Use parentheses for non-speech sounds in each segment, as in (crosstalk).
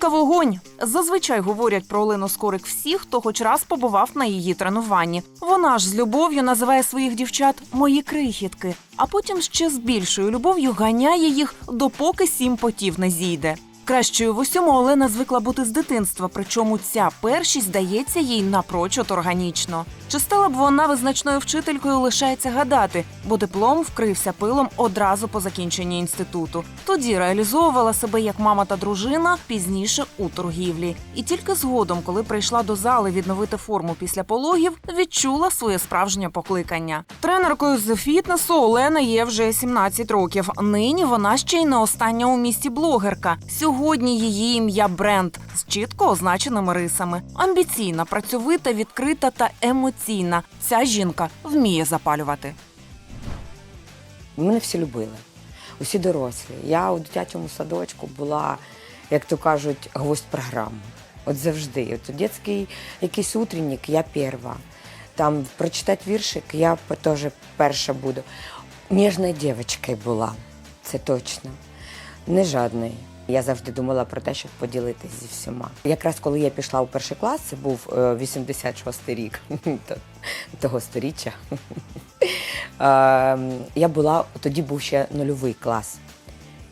Жінка вогонь. Зазвичай говорять про Олену Скорик всі, хто хоч раз побував на її тренуванні. Вона ж з любов'ю називає своїх дівчат мої крихітки, а потім ще з більшою любов'ю ганяє їх, допоки сім потів не зійде. Кращою в усьому Олена звикла бути з дитинства, причому ця першість здається їй напрочуд органічно. Чи стала б вона визначною вчителькою, лишається гадати, бо диплом вкрився пилом одразу по закінченні інституту. Тоді реалізовувала себе як мама та дружина, пізніше у торгівлі. І тільки згодом, коли прийшла до зали відновити форму після пологів, відчула своє справжнє покликання. Тренеркою з фітнесу Олена є вже 17 років. Нині вона ще й не остання у місті блогерка. Сьогодні її ім'я бренд з чітко означеними рисами. Амбіційна, працьовита, відкрита та емоційна. Ця жінка вміє запалювати. Мене всі любили, усі дорослі. Я у дитячому садочку була, як то кажуть, гвоздь програми. От завжди. От дитячий якийсь утренник, я перша. Там прочитати віршик, я теж перша буду. Ніжною дівчинкою була, це точно. Не жадною. Я завжди думала про те, щоб поділитися зі всіма. Якраз коли я пішла у перший клас, це був е, 86-й рік (laughs) того сторіччя. (laughs) Ем, я була тоді був ще нульовий клас.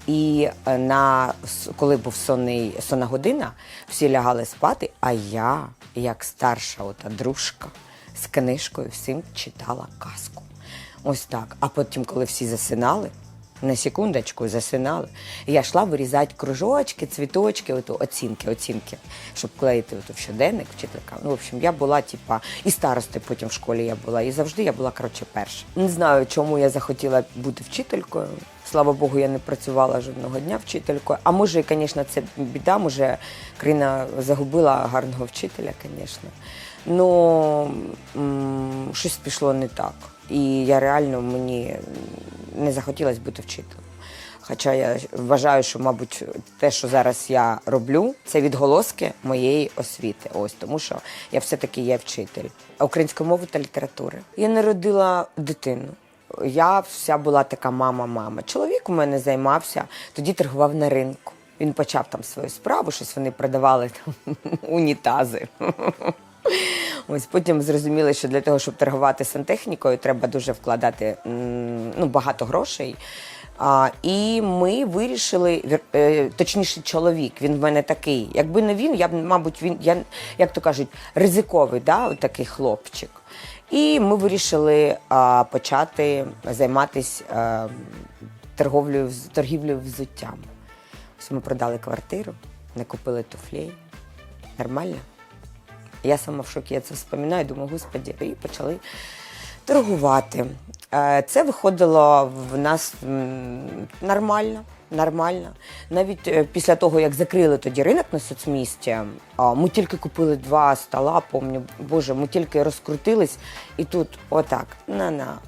І е, на коли був сонний, сонна година, всі лягали спати, а я, як старша ота дружка, з книжкою всім читала казку. Ось так. А потім, коли всі засинали, на секундочку засинали, я йшла вирізати кружочки, цвіточки, ото, оцінки, оцінки, щоб клеїти ото в щоденник вчителька. Ну, в общем, я була, типа, і старости потім в школі я була, і завжди я була, коротше, перша. Не знаю, чому я захотіла бути вчителькою. Слава Богу, я не працювала жодного дня вчителькою. А може, звісно, це біда, може, країна загубила гарного вчителя, звісно. Ну щось пішло не так. І я реально мені не захотілося бути вчителем. Хоча я вважаю, що, мабуть, те, що зараз я роблю, це відголоски моєї освіти. Ось тому, що я все-таки є вчитель української мови та літератури. Я народила дитину. Я вся була така мама-мама. Чоловік у мене займався, тоді торгував на ринку. Він почав там свою справу, щось вони продавали там (laughs) унітази. Ось потім зрозуміли, що для того, щоб торгувати сантехнікою, треба дуже вкладати ну, багато грошей. А, і ми вирішили, е, точніше, чоловік, він в мене такий. Якби не він, я б, мабуть, він, я, як то кажуть, ризиковий, да, такий хлопчик. І ми вирішили а, почати займатися торговлею, торгівлею взуттям. Ось ми продали квартиру, не купили туфлей. Нормально? Я сама в шокі, я це вспоминаю, думаю, господі, і почали торгувати. Е, Це виходило в нас нормально. Нормально. Навіть е, після того, як закрили тоді ринок на соцмісті, ми тільки купили два стола, помню, боже, ми тільки розкрутились, і тут отак, на-на.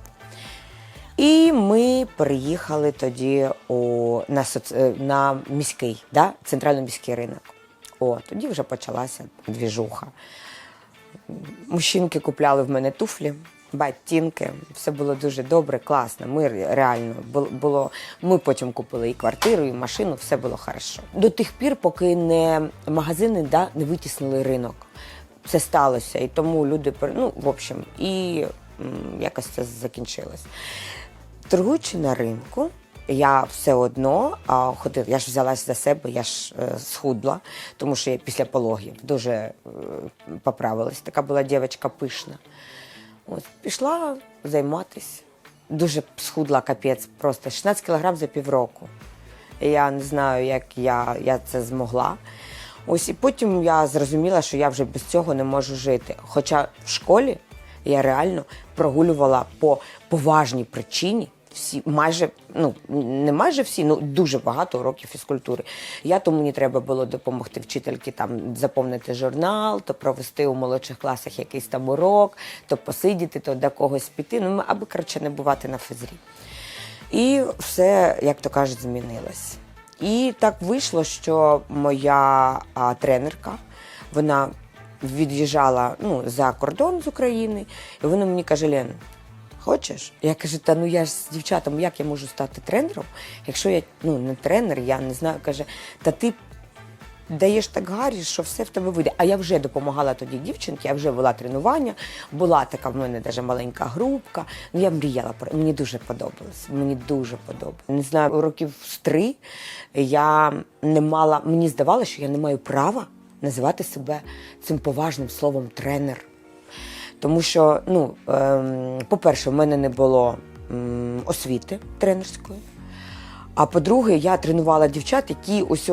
І ми переїхали тоді у, на, соц, е, на міський, да? центрально-міський ринок. О, тоді вже почалася двіжуха. Мужчинки купляли в мене туфлі, ботинки. Все було дуже добре, класно. Ми реально бу- було. Ми потім купили і квартиру, і машину, все було хорошо. До тих пір, поки не магазини да, не витіснили ринок. Це сталося. І тому люди ну, в общем, і якось це закінчилось. Торгуючи на ринку, я все одно а, ходила. Я ж взялась за себе, я ж е, схудла, тому що я після пологів дуже е, поправилась. Така була дівчинка пишна. От, пішла займатися. Дуже схудла капець, просто 16 кілограм за півроку. Я не знаю, як я, я це змогла. Ось і потім я зрозуміла, що я вже без цього не можу жити. Хоча в школі я реально прогулювала по поважній причині. Всі майже ну не майже всі, ну дуже багато уроків фізкультури. Я то мені треба було допомогти вчительки там заповнити журнал, то провести у молодших класах якийсь там урок, то посидіти, то до когось піти. Ну аби коротше не бувати на фізрі. І все, як то кажуть, змінилось. І так вийшло, що моя а, тренерка, вона від'їжджала ну, за кордон з України, і вона мені каже: Лен, хочеш? Я кажу, та ну я ж з дівчатами, як я можу стати тренером, якщо я ну, не тренер, я не знаю, каже, та ти даєш так гарі, що все в тебе вийде. А я вже допомагала тоді дівчинці, я вже вела тренування, була така в мене даже маленька групка. Ну я мріяла про мені дуже подобалось. Мені дуже подобалось. Не знаю, років з три я не мала, мені здавалося, що я не маю права називати себе цим поважним словом тренер. Тому що, ну, ем, по-перше, в мене не було освіти тренерської. А по-друге, я тренувала дівчат, які ось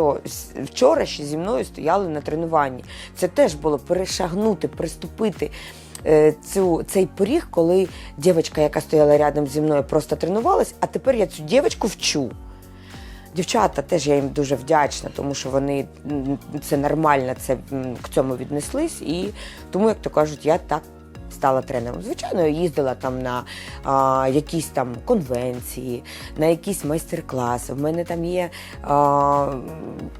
вчора ще зі мною стояли на тренуванні. Це теж було перешагнути, приступити е, цю, цей поріг, коли дівчинка, яка стояла рядом зі мною, просто тренувалась, а тепер я цю дівчинку вчу. Дівчата теж я їм дуже вдячна, тому що вони це нормально, це к цьому віднеслись. І тому, як то кажуть, я так стала тренером. Звичайно, я їздила там на а, якісь там конвенції, на якісь майстер-класи. В мене там є а,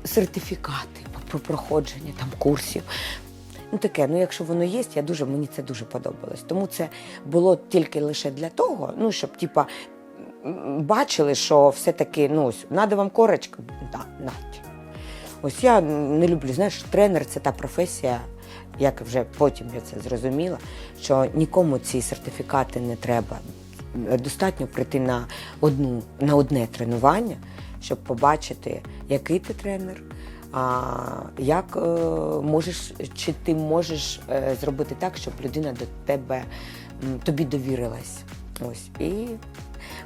сертифікати про проходження там курсів. Ну таке, ну якщо воно є, я дуже мені це дуже подобалось. Тому це було тільки лише для того, ну щоб типа бачили, що все-таки ну ось надо вам корочка, да, нать. Ось я не люблю, знаєш, тренер це та професія, як вже потім я це зрозуміла, що нікому ці сертифікати не треба. Достатньо прийти на одну на одне тренування, щоб побачити, який ти тренер, а як е, можеш, чи ти можеш е, зробити так, щоб людина до тебе тобі довірилась. Ось і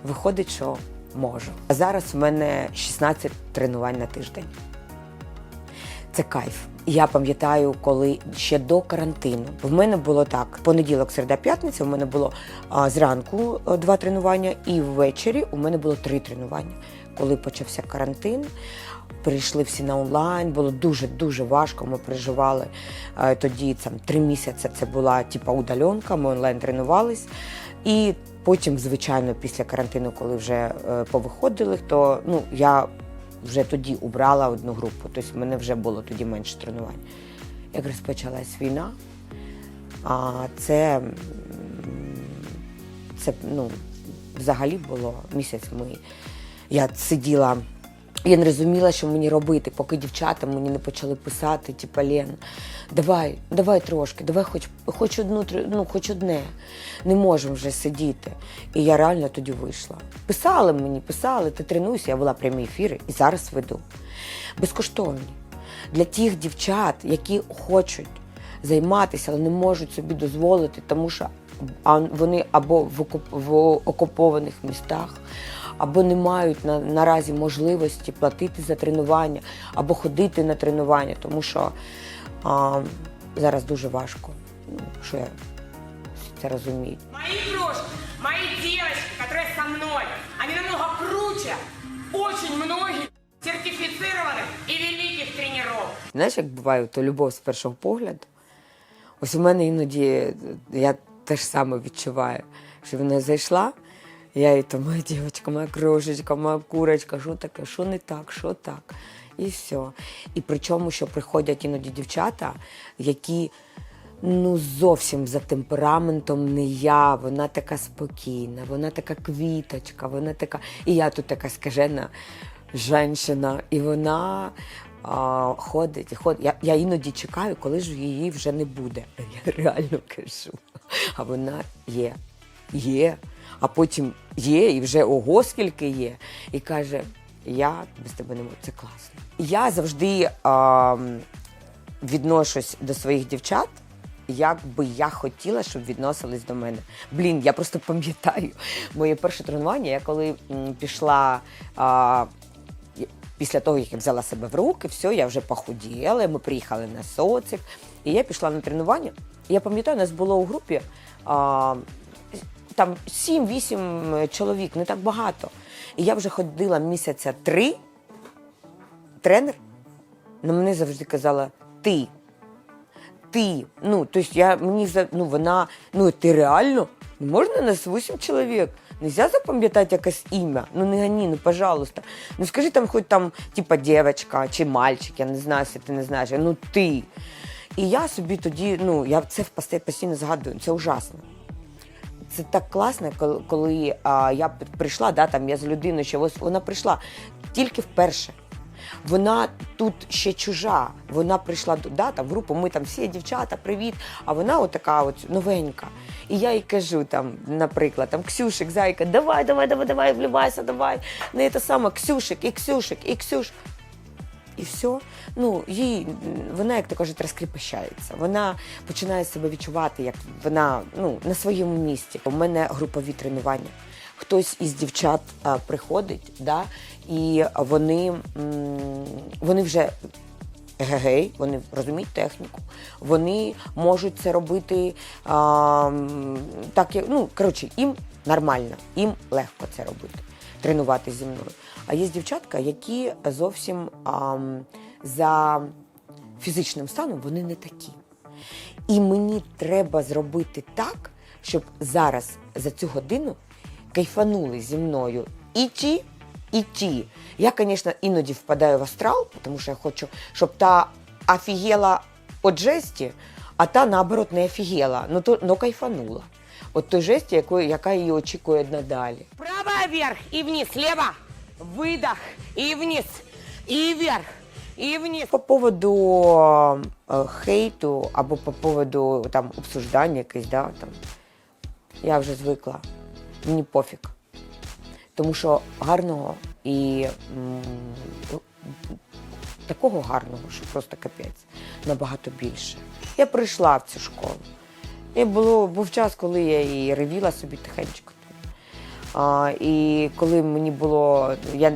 виходить, що можу. А зараз в мене 16 тренувань на тиждень. Це кайф. Я пам'ятаю, коли ще до карантину в мене було так: понеділок, середа, п'ятниця. У мене було а, зранку два тренування, і ввечері у мене було три тренування. Коли почався карантин, перейшли всі на онлайн. Було дуже дуже важко. Ми переживали а, тоді там три місяці. Це була типа удаленка. Ми онлайн тренувались. І потім, звичайно, після карантину, коли вже е, повиходили, то ну я вже тоді убрала одну групу, тобто в мене вже було тоді менше тренувань. Як розпочалась війна, а це, це ну, взагалі було місяць. Ми, я сиділа, я не розуміла, що мені робити, поки дівчата мені не почали писати, типу, Лен, давай, давай трошки, давай хоч, хоч одну, ну, хоч одне. Не можемо вже сидіти. І я реально тоді вийшла. Писали мені, писали, ти тренуйся, я вела прямі ефіри і зараз веду. Безкоштовні. Для тих дівчат, які хочуть займатися, але не можуть собі дозволити, тому що вони або в окупованих містах, або не мають на, наразі можливості платити за тренування, або ходити на тренування, тому що а, зараз дуже важко. Ну, що я це розумію. Мои крошки, мои девочки, которые со мной, они намного круче очень многих сертифицированных и великих тренеров. Знаєш, як буває, то любов з першого погляду. Ось у мене іноді я теж саме відчуваю, що вона зайшла, я і то моя дівчинка, моя крошечка, моя курочка, що таке, що не так, що так. І все. І причому, що приходять іноді дівчата, які ну зовсім за темпераментом не я, вона така спокійна, вона така квіточка, вона така. І я тут така скажена жінка, і вона а, ходить, ходить. Я, я іноді чекаю, коли ж її вже не буде. (laughs) Я реально кажу. А вона є, є, а потім є, і вже ого, скільки є. І каже: я без тебе не можу. Це класно. Я завжди а, відношусь до своїх дівчат. Як би я хотіла, щоб відносились до мене. Блін, я просто пам'ятаю моє перше тренування. Я коли пішла а, після того, як я взяла себе в руки, все, я вже похуділа, ми приїхали на социк, і я пішла на тренування. І Я пам'ятаю, у нас було у групі а, там 7-8 чоловік, не так багато. І я вже ходила місяця три. Тренер на мене завжди казала ти. Ти. Ну, тобто я мені ну, вона, ну ти реально? Ну, можна нас 8 чоловік? Нельзя запам'ятати якесь ім'я? Ну не гони, ну пожалуйста. Ну скажи там хоч там, типа, дівчинка чи мальчик, я не знаю, якщо ти не знаєш. Ну ти. І я собі тоді, ну, я це постійно згадую, це ужасно. Це так класно, коли, коли а, я прийшла, да, там я з людиною, що ось вона прийшла тільки вперше. Вона тут ще чужа. Вона прийшла да, там, в групу, ми там всі дівчата, привіт. А вона отака от новенька. І я їй кажу, там, наприклад, там, Ксюшик, зайка, давай, давай, давай, давай, вливайся, давай. Не те саме, Ксюшик, і Ксюшик, і Ксюш. І все. Ну, їй, вона, як то кажуть, розкріпощається. Вона починає себе відчувати, як вона ну, на своєму місці. У мене групові тренування. Хтось із дівчат а, приходить, да, і вони, м, вони вже гегей, вони розуміють техніку, вони можуть це робити а, так, як ну коротше, їм нормально, їм легко це робити, тренувати зі мною. А є дівчатка, які зовсім а, за фізичним станом вони не такі. І мені треба зробити так, щоб зараз за цю годину кайфанули зі мною і ті, і ті. Я, звісно, іноді впадаю в астрал, тому що я хочу, щоб та офігела від жесті, а та, наоборот, не офігела, ну, то, но кайфанула. От той жесті, яка її очікує надалі. Право вверх и вниз, лево. Выдох и вниз. И вверх. И вниз. По поводу е, хейту або по поводу там обсуждання якесь, да, там, я вже звикла. Мені пофіг. Тому що гарного і м, такого гарного, що просто капець, набагато більше. Я прийшла в цю школу. І було, був час, коли я і ревіла собі тихенько. А, і коли мені було, я,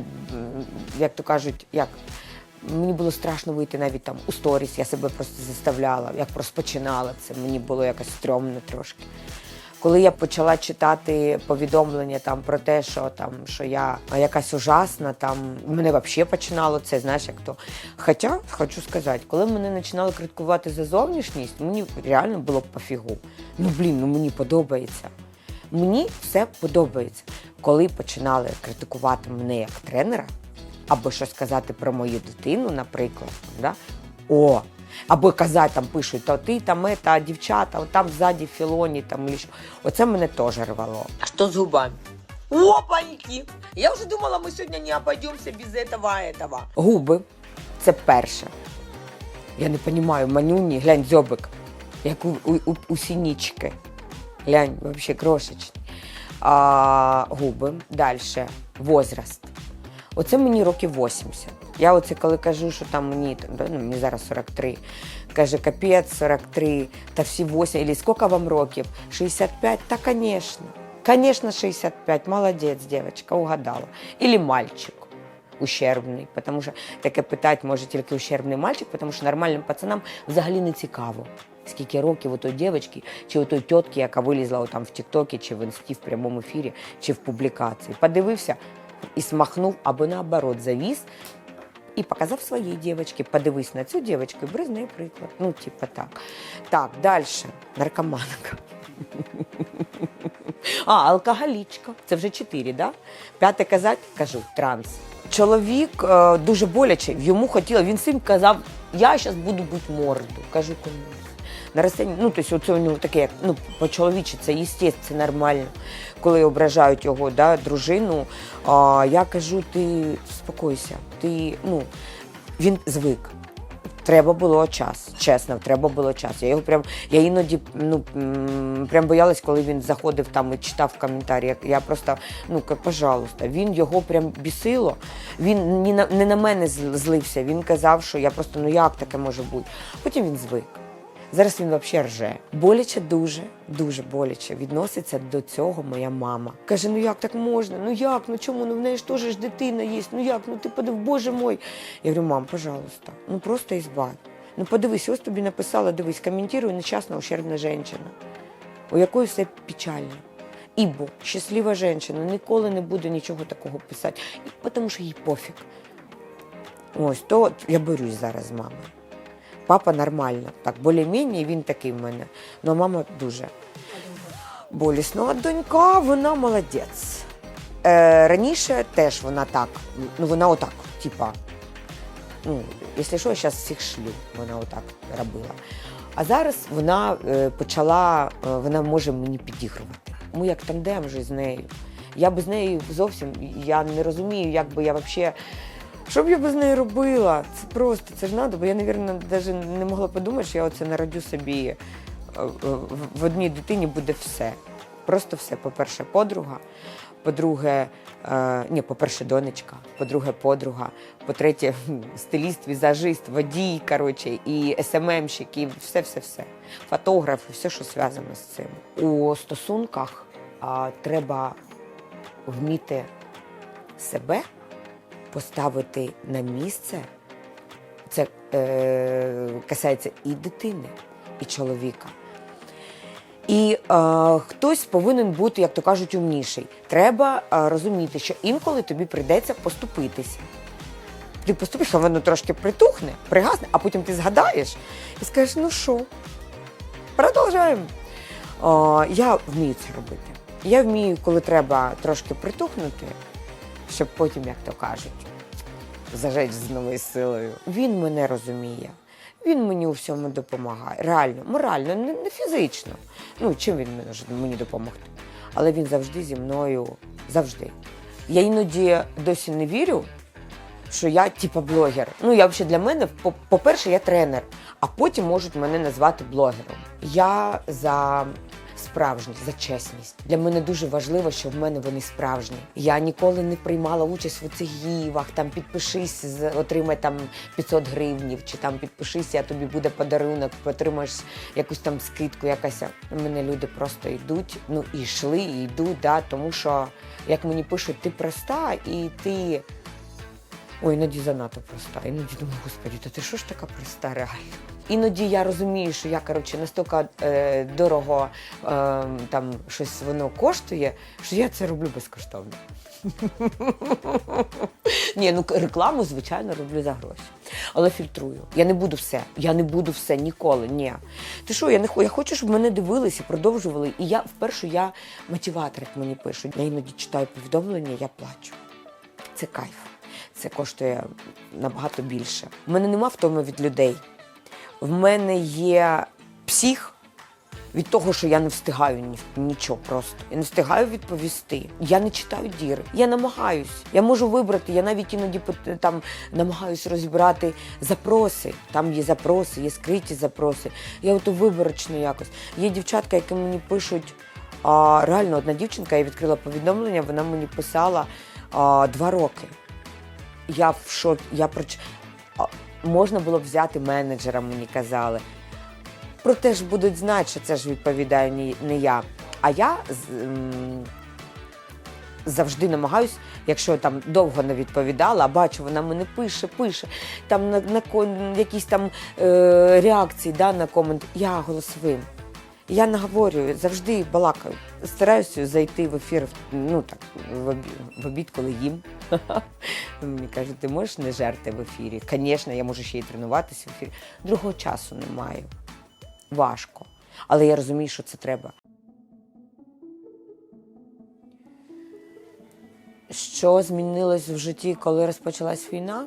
як то кажуть, як мені було страшно вийти навіть там у сторіс, я себе просто заставляла, як розпочинала це, мені було якось стрьомно трошки. Коли я почала читати повідомлення там про те, що там що я якась ужасна, там мене взагалі починало це, знаєш, як то. Хоча хочу сказати, коли мене починали критикувати за зовнішність, мені реально було пофігу. Ну блін, ну мені подобається. Мені все подобається. Коли починали критикувати мене як тренера, або що сказати про мою дитину, наприклад, да? о, або казати, там пишуть, то ти там ета, дівчата, от там ззаді філоні, там і що. Оце мене теж рвало. А що з губами? Опаньки! Я вже думала, ми сьогодні не обійдемося без этого, этого. Губи це перше. Я не розумію, манюні, глянь, дзьобик, як у, у, у, у сінічки. Глянь, вообще крошечні. А, губи. Далі. Возраст. Оце мені років 80. Я оце коли кажу, що там мені, ну, мені зараз 43, каже, капець, 43, та всі 8, или скільки вам років? 65? Та, звісно. Звісно, 65. Молодець, дівчинка, угадала. Или мальчик ущербний, тому що таке питати може тільки ущербний мальчик, тому що нормальним пацанам взагалі не цікаво. Скільки років у той дівчинки, чи у той тітки, яка вилізла отам в Тіктокі, чи в інсті, в прямому ефірі, чи в публікації. Подивився і смахнув, або наоборот завіз і показав своїй дівчинці. Подивись на цю дівчинку і з приклад. Ну, типа так. Так, далі. Наркоманка. (laughs) А, алкоголічка. Це вже чотири, да? П'яте казати, кажу, транс. Чоловік е, дуже боляче, йому хотіло, він всім казав, я зараз буду бути морду. Кажу, кому. На розстані, ну, тобто, це у нього таке, як, ну, по-чоловічі, це естественно, це нормально, коли ображають його, да, дружину. А, я кажу, ти спокойся, ти, ну, він звик. Треба було час, чесно, треба було час. Я його прям, я іноді ну, прям боялась, коли він заходив там і читав коментарі. Я- просто, ну, пожалуйста, він його прям бісило. Він не на, не на мене злився. Він казав, що я просто, ну як таке може бути? Потім він звик. Зараз він взагалі рже. Боляче дуже, дуже боляче відноситься до цього моя мама. Каже: ну як так можна? Ну як? Ну чому? Ну в неї ж теж ж дитина є. Ну як? Ну ти подив, боже мой. Я говорю, мам, пожалуйста, ну просто ізбавь. Ну подивись, ось тобі написала, дивись, коментує нещасна ущербна жінка, у якої все печально. Ібо щаслива жінка ніколи не буде нічого такого писати, тому що їй пофіг. Ось то я борюсь зараз з мамою. Папа нормально, так, більш-менш він такий в мене. Ну, мама дуже болісно. А донька, вона молодець. Е, раніше теж вона так, ну вона отак, типа, ну, якщо що, я зараз всіх шлю, вона отак робила. А зараз вона е, почала, е, вона може мені підігрувати. Ми як тандем вже з нею. Я без неї зовсім я не розумію, як би я взагалі Що б я без неї робила? Це просто, це ж надо, бо я, мабуть, навіть не могла подумати, що я оце народю собі е, е, в- одній дитині буде все. Просто все. По-перше, подруга, по-друге, е, ні, по-перше, донечка, по-друге, подруга, по-третє, (laughs) стиліст, візажист, водій, коротше, і СММщик, і все-все-все. Фотограф, і все, що зв'язано з цим. У стосунках а, треба вміти себе поставити на місце. Це е, касається і дитини, і чоловіка. І е, хтось повинен бути, як то кажуть, умніший. Треба е, розуміти, що інколи тобі прийдеться поступитися. Ти поступиш, а воно трошки притухне, пригасне, а потім ти згадаєш і скажеш, ну що, продовжуємо. О, я вмію це робити. Я вмію, коли треба трошки притухнути, щоб потім, як то кажуть, зажечь з новою силою. Він мене розуміє. Він мені у всьому допомагає. Реально, морально, не, не фізично. Ну, чим він може мені допомогти? Але він завжди зі мною, завжди. Я іноді досі не вірю, що я типа блогер. Ну, я взагалі для мене, по- по-перше, я тренер, а потім можуть мене назвати блогером. Я за справжність, за чесність. Для мене дуже важливо, що в мене вони справжні. Я ніколи не приймала участь в цих гівах, там підпишись, отримай там 500 гривнів, чи там підпишись, а тобі буде подарунок, отримаєш якусь там скидку, якась. У мене люди просто йдуть, ну і йшли, і йдуть, да, тому що, як мені пишуть, ти проста і ти. Ой, іноді занадто проста. Іноді думаю, господи, та ти що ж така проста реально? Іноді я розумію, що я коротше настільки е, дорого е, там щось воно коштує, що я це роблю безкоштовно. (laughs) Ні, ну рекламу, звичайно, роблю за гроші. Але фільтрую. Я не буду все. Я не буду все ніколи. Ні. Ти що, я не я хочу, щоб мене дивилися, продовжували. І я вперше я мотиватор, мені пишуть. Я іноді читаю повідомлення, я плачу. Це кайф. Це коштує набагато більше. У мене нема втоми від людей. В мене є псих від того, що я не встигаю ні, нічого просто. Я не встигаю відповісти. Я не читаю діри. Я намагаюсь. Я можу вибрати. Я навіть іноді там намагаюсь розібрати запроси. Там є запроси, є скриті запроси. Я ото виборочно якось. Є дівчатка, які мені пишуть. А, реально, одна дівчинка, я відкрила повідомлення, вона мені писала а, два роки. Я в шокі. Я проч... Можна було б взяти менеджера, мені казали. Проте ж будуть знати, що це ж відповідає не, не я. А я завжди намагаюсь, якщо там довго не відповідала, а бачу, вона мене пише, пише, там на, на на якісь там е, реакції да, на комент, я голосовим. Я наговорюю, завжди балакаю. Стараюся зайти в ефір ну так, в обід, в обід коли їм. (laughs) Мені кажуть, ти можеш не жерти в ефірі? Звісно, я можу ще й тренуватися в ефірі. Другого часу не маю. Важко. Але я розумію, що це треба. Що змінилось в житті, коли розпочалась війна?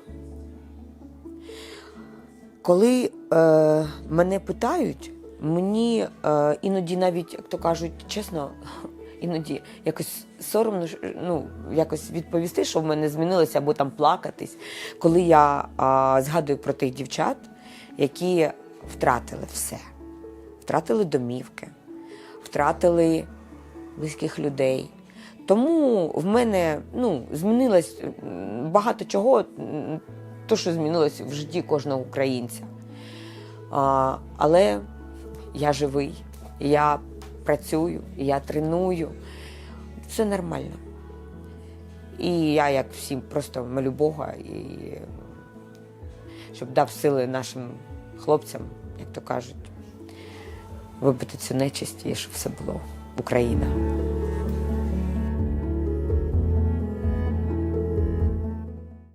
Коли е, мене питають, мені е, іноді навіть, як то кажуть, чесно, (laughs) іноді якось соромно ну, якось відповісти, що в мене змінилося, або там плакатись, коли я е, згадую про тих дівчат, які втратили все. Втратили домівки, втратили близьких людей. Тому в мене ну, змінилось багато чого, то, що змінилось в житті кожного українця. А, але я живий, я працюю, я треную. Все нормально. І я, як всім, просто молю Бога, і щоб дав сили нашим хлопцям, як то кажуть, вибити цю нечисть і щоб все було Україна.